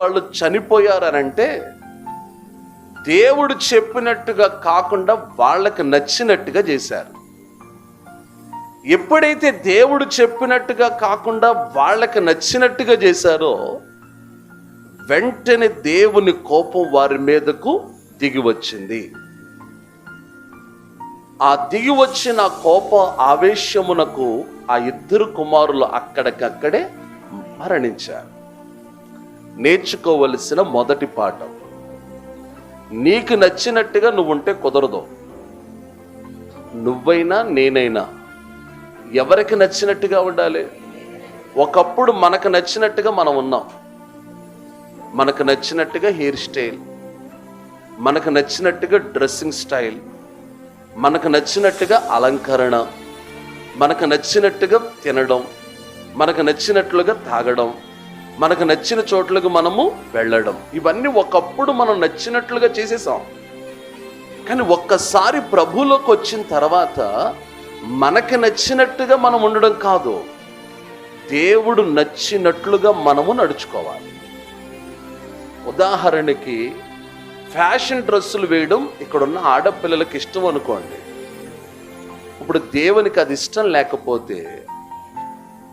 వాళ్ళు చనిపోయారనంటే దేవుడు చెప్పినట్టుగా కాకుండా వాళ్ళకి నచ్చినట్టుగా చేశారు. ఎప్పుడైతే దేవుడు చెప్పినట్టుగా కాకుండా వాళ్ళకి నచ్చినట్టుగా చేశారో వెంటనే దేవుని కోపం వారి మీదకు దిగి వచ్చింది. ఆ దిగి వచ్చిన కోప ఆవేశమునకు ఆ ఇద్దరు కుమారులు అక్కడికక్కడే మరణించారు. నేర్చుకోవలసిన మొదటి పాఠం. నీకు నచ్చినట్టుగా నువ్వు ఉంటే కుదరదు. నువ్వైనా నేనైనా ఎవరికి నచ్చినట్టుగా ఉండాలి? ఒకప్పుడు మనకు నచ్చినట్టుగా మనం ఉన్నాం. మనకు నచ్చినట్టుగా హెయిర్ స్టైల్. మనకు నచ్చినట్టుగా డ్రెస్సింగ్ స్టైల్. మనకు నచ్చినట్టుగా అలంకరణ. మనకు నచ్చినట్టుగా తినడం. మనకు నచ్చినట్లుగా తాగడం. మనకు నచ్చిన చోట్లకు మనము వెళ్ళడం. ఇవన్నీ ఒకప్పుడు మనం నచ్చినట్లుగా చేసేసాం. కానీ ఒక్కసారి ప్రభులోకి వచ్చిన తర్వాత మనకి నచ్చినట్టుగా మనం ఉండడం కాదు. దేవుడు నచ్చినట్లుగా మనము నడుచుకోవాలి. ఉదాహరణకి ఫ్యాషన్ డ్రెస్సులు వేయడం ఇక్కడున్న ఆడపిల్లలకి ఇష్టం అనుకోండి. ఇప్పుడు దేవునికి అది ఇష్టం లేకపోతే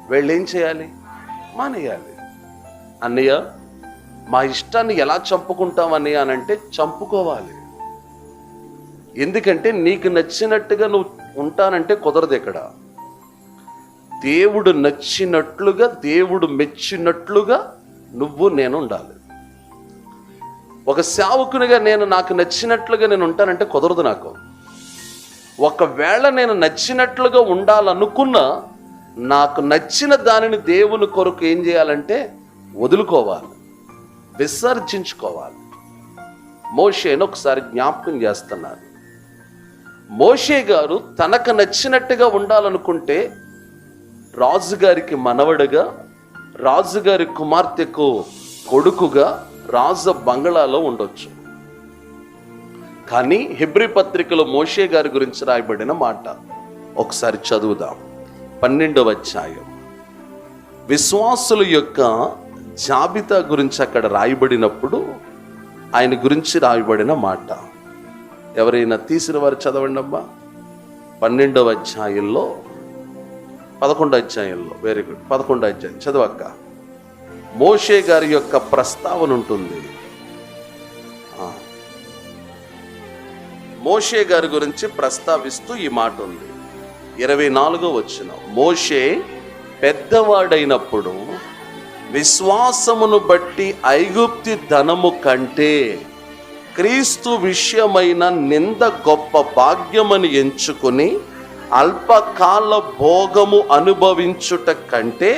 వీళ్ళు ఏం చేయాలి? మానేయాలి. అన్నయ్య మా ఇష్టాన్ని ఎలా చంపుకుంటాం అన్నయ్య అని అంటే చంపుకోవాలి. ఎందుకంటే నీకు నచ్చినట్టుగా నువ్వు ఉంటానంటే కుదరదు ఇక్కడ దేవుడు నచ్చినట్లుగా దేవుడు మెచ్చినట్లుగా నువ్వు నేను ఉండాలి. ఒక సేవకునిగా నేను నాకు నచ్చినట్లుగా నేను ఉంటానంటే కుదరదు నాకు. ఒకవేళ నేను నచ్చినట్లుగా ఉండాలనుకున్నా నాకు నచ్చిన దానిని దేవుని కొరకు ఏం చేయాలంటే వదులుకోవాలి విసర్జించుకోవాలి. మోషేను ఒకసారి జ్ఞాపకం చేస్తున్నారు. మోషే గారు తనకు నచ్చినట్టుగా ఉండాలనుకుంటే రాజుగారికి మనవడుగా రాజుగారి కుమార్తెకు కొడుకుగా రాజ బంగళాలో ఉండొచ్చు. కానీ హిబ్రి పత్రికలో మోషే గారి గురించి రాయబడిన మాట ఒకసారి చదువుదాం. పన్నెండవ అధ్యాయం. విశ్వాసుల యొక్క జాబితా గురించి అక్కడ రాయబడినప్పుడు ఆయన గురించి రాయబడిన మాట. ఎవరైనా తీసిన వారు చదవండి అమ్మా. పన్నెండవ అధ్యాయంలో పదకొండో అధ్యాయంలో వెరీ గుడ్ పదకొండో అధ్యాయం చదవక్క. మోషే గారి యొక్క ప్రస్తావన ఉంటుంది. మోషే గారి గురించి ప్రస్తావిస్తూ ఈ మాట ఉంది. ఇరవై నాలుగో వచ్చిన మోషే పెద్దవాడైనప్పుడు విశ్వాసమును బట్టి ఐగుప్తి ధనము కంటే క్రీస్తు విషయమైన నింద గొప్ప భాగ్యమని ఎంచుకుని అల్పకాల భోగము అనుభవించుట కంటే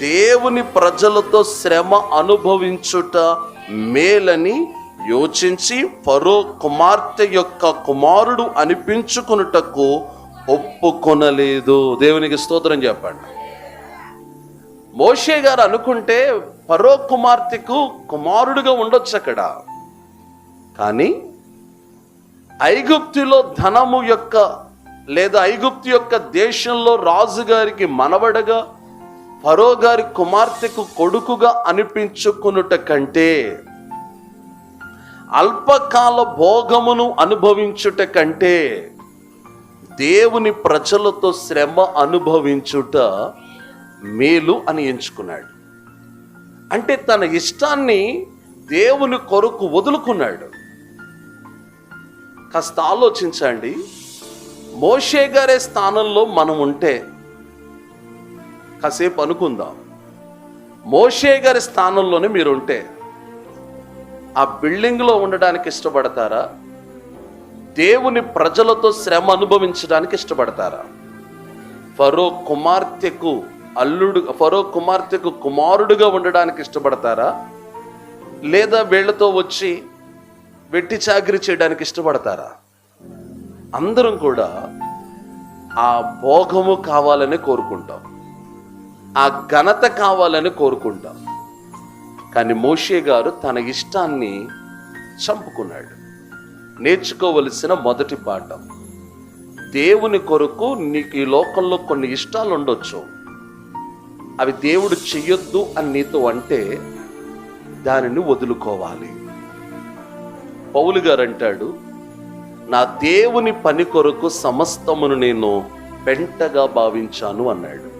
దేవుని ప్రజలతో శ్రమ అనుభవించుట మేలని యోచించి ఫరో కుమార్తె యొక్క కుమారుడు అనిపించుకున్నటకు ఒప్పుకొనలేదు. దేవునికి స్తోత్రం చెప్పండి. మోషే గారు అనుకుంటే పరో కుమార్తెకు కుమారుడుగా ఉండొచ్చు అక్కడ. కానీ ఐగుప్తులో ధనము యొక్క లేదా ఐగుప్తు యొక్క దేశంలో రాజుగారికి మనవడగా ఫరో గారి కుమార్తెకు కొడుకుగా అనిపించుకునుట కంటే అల్పకాల భోగమును అనుభవించుట కంటే దేవుని ప్రజలతో శ్రమ అనుభవించుట మేలు అని ఎంచుకున్నాడు. అంటే తన ఇష్టాన్ని దేవుని కొరకు వదులుకున్నాడు. కాస్త ఆలోచించండి. మోషే గారి స్థానంలో మనం ఉంటే కాసేపు అనుకుందాం. మోషే గారి స్థానంలోనే మీరు ఉంటే ఆ బిల్డింగ్లో ఉండడానికి ఇష్టపడతారా? దేవుని ప్రజలతో శ్రమ అనుభవించడానికి ఇష్టపడతారా? ఫరో కుమార్తెకు అల్లుడు ఫరో కుమార్తెకు కుమారుడుగా ఉండడానికి ఇష్టపడతారా? లేదా వీళ్ళతో వచ్చి వెట్టి చాకరీ చేయడానికి ఇష్టపడతారా? అందరం కూడా ఆ భోగము కావాలని కోరుకుంటాం. ఆ ఘనత కావాలని కోరుకుంటాం. కానీ మోషే గారు తన ఇష్టాన్ని చంపుకున్నాడు. నేర్చుకోవలసిన మొదటి పాఠం. దేవుని కొరకు నీకు ఈ లోకంలో కొన్ని ఇష్టాలు ఉండొచ్చు అవి దేవుడు చెయ్యొద్దు అని నీతో అంటే దానిని వదులుకోవాలి. పౌలు గారు అంటాడు నా దేవుని పని కొరకు సమస్తమును నేను పెంటగా భావించాను అన్నాడు.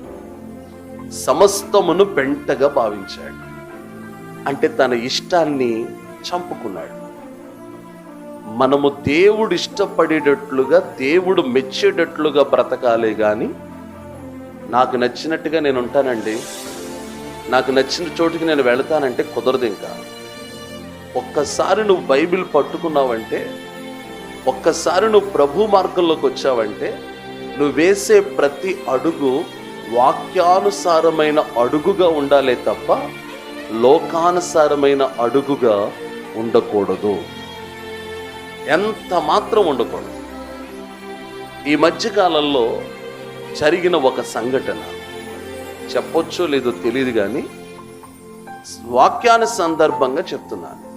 సమస్తమును పెంటగా భావించాడు. అంటే తన ఇష్టాన్ని చంపుకున్నాడు. మనము దేవుడు ఇష్టపడేటట్లుగా దేవుడు మెచ్చేటట్లుగా బ్రతకాలే కానీ నాకు నచ్చినట్టుగా నేను ఉంటానండి. నాకు నచ్చిన చోటుకి నేను వెళతానంటే కుదరదు ఇంకా. ఒక్కసారి నువ్వు బైబిల్ పట్టుకున్నావంటే ఒక్కసారి నువ్వు ప్రభు మార్గంలోకి వచ్చావంటే నువ్వు వేసే ప్రతి అడుగు వాక్యానుసారమైన అడుగుగా ఉండాలే తప్ప లోకానుసారమైన అడుగుగా ఉండకూడదు. ఎంత మాత్రం ఉండకూడదు. ఈ మధ్యకాలంలో జరిగిన ఒక సంఘటన. చెప్పొచ్చో లేదో తెలియదు కానీ వాక్యాన్ని సందర్భంగా చెప్తున్నాను.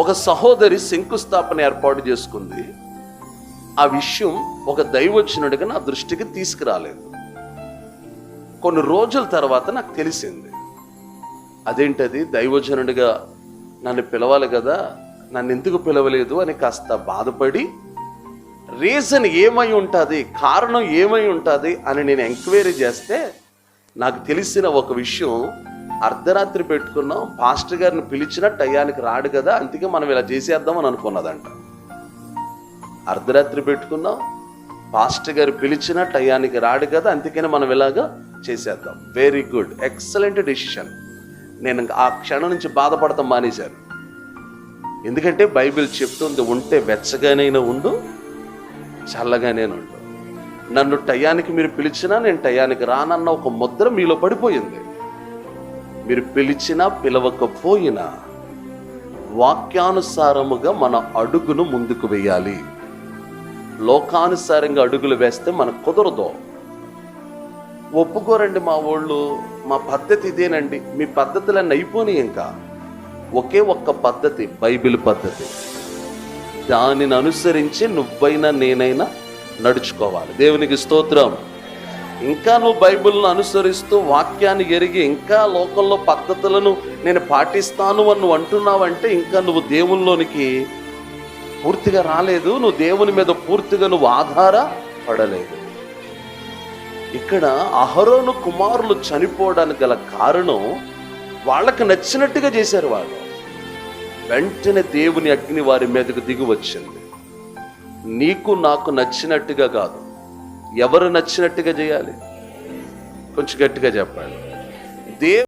ఒక సహోదరి శంకుస్థాపన ఏర్పాటు చేసుకుంది. ఆ విషయం ఒక దైవచనుడిగా నా దృష్టికి తీసుకురాలేదు. కొన్ని రోజుల తర్వాత నాకు తెలిసింది. అదేంటది? దైవజనుడిగా నన్ను పిలవాలి కదా నన్ను ఎందుకు పిలవలేదు అని కాస్త బాధపడి రీజన్ ఏమై ఉంటుంది కారణం ఏమై ఉంటుంది అని నేను ఎంక్వైరీ చేస్తే నాకు తెలిసిన ఒక విషయం అర్ధరాత్రి పెట్టుకున్నాం పాస్టర్ గారిని పిలిచిన టయానికి రాడు కదా అందుకే మనం ఇలా చేసేద్దాం అని అనుకున్నదంట. అర్ధరాత్రి పెట్టుకున్నాం పాస్టర్ గారు పిలిచిన టయానికి రాడు కదా అందుకని మనం ఇలాగా చేసేద్దాం. వెరీ గుడ్ ఎక్సలెంట్ డెసిషన్ నేను ఆ క్షణం నుంచి బాధపడతాం మానేశాను. ఎందుకంటే బైబిల్ చెప్తుంది ఉంటే వెచ్చగానైనా ఉండు చల్లగానే ఉండు. నన్ను టయానికి మీరు పిలిచినా నేను టయానికి రానన్న ఒక ముద్ర మీలో పడిపోయింది. మీరు పిలిచినా పిలవకపోయినా వాక్యానుసారముగా మన అడుగును ముందుకు వేయాలి. లోకానుసారంగా అడుగులు వేస్తే మనకు కుదరదు. ఒప్పుకోరండి మా వాళ్ళు మా పద్ధతి ఇదేనండి. మీ పద్ధతులన్నీ అయిపోయినాయి ఇంకా. ఒకే ఒక్క పద్ధతి బైబిల్ పద్ధతి. దానిని అనుసరించి నువ్వైనా నేనైనా నడుచుకోవాలి. దేవునికి స్తోత్రం. ఇంకా నువ్వు బైబిల్ను అనుసరిస్తూ వాక్యాన్ని ఎరిగి ఇంకా లోకంలో పద్ధతులను నేను పాటిస్తాను అని నువ్వు అంటున్నావంటే ఇంకా నువ్వు దేవునిలోనికి పూర్తిగా రాలేదు. నువ్వు దేవుని మీద పూర్తిగా నువ్వు ఆధార పడలేదు ఇక్కడ అహరోను కుమారులు చనిపోవడానికి గల కారణం వాళ్ళకి నచ్చినట్టుగా చేశారు వాళ్ళు. వెంటనే దేవుని అగ్ని వారి మీదకు దిగి వచ్చింది నీకు నాకు నచ్చినట్టుగా కాదు. ఎవరు నచ్చినట్టుగా చేయాలి? కొంచెం గట్టిగా చెప్పాలి. దేవు